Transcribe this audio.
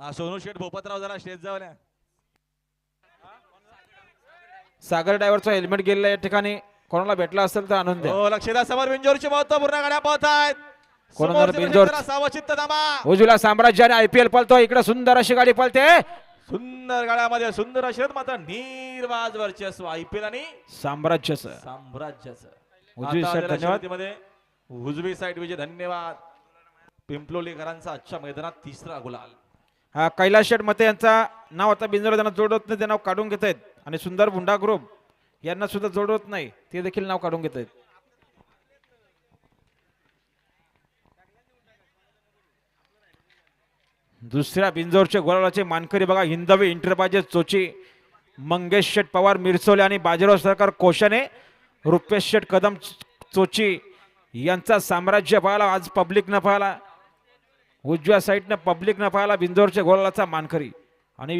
हा, सोनू शेठ भोपतराव जरा स्टेज जाऊन या. सागर ड्रायव्हरचा हेल्मेट गेलेला या ठिकाणी. कोणाला भेटला असेल तर आणून द्या. हो लक्ष द्या समोर बिंजोरची महत्त्वपूर्ण गाड्या पाहत आहेत समोरचे बिंजोर? सावचित्त थांबा. उजवीला साम्राज्याने आयपीएल पळतो. इकडे सुंदर अशी गाडी पळते. सुंदर गाड्यामध्ये सुंदर अशरत मात्र निर्वाज वर्चस्व. आयपीएल आणि साम्राज्याचं. साम्राज्याचं. उजवी आता side, आलेल्या धन्यवाद. शर्यतीमध्ये उजवी साईड विजय धन्यवाद. पिंपलोलीकरांचा आजच्या मैदानात तिसरा गुलाल. हा कैलास शेठ मते यांचा नाव आता बिंजोर त्यांना जोडत नाही ते नाव काढून घेत आहेत. आणि सुंदर भुंडा ग्रुप यांना सुद्धा जोडवत नाही ते देखील नाव काढून घेत आहेत. दुसऱ्या बिंजोरचे गोलाचे मानकरी बघा हिंदवी इंटरबाजे चोची मंगेश शेठ पवार मिरसोले आणि बाजीराव सरकार कोशाने रुपेश शेठ कदम चोची यांचा साम्राज्य पाहायला आज पब्लिकनं पाहिला उजव्या साईडनं पब्लिक न पाहायला बिंदोरच्या गोलाचा मानकरी.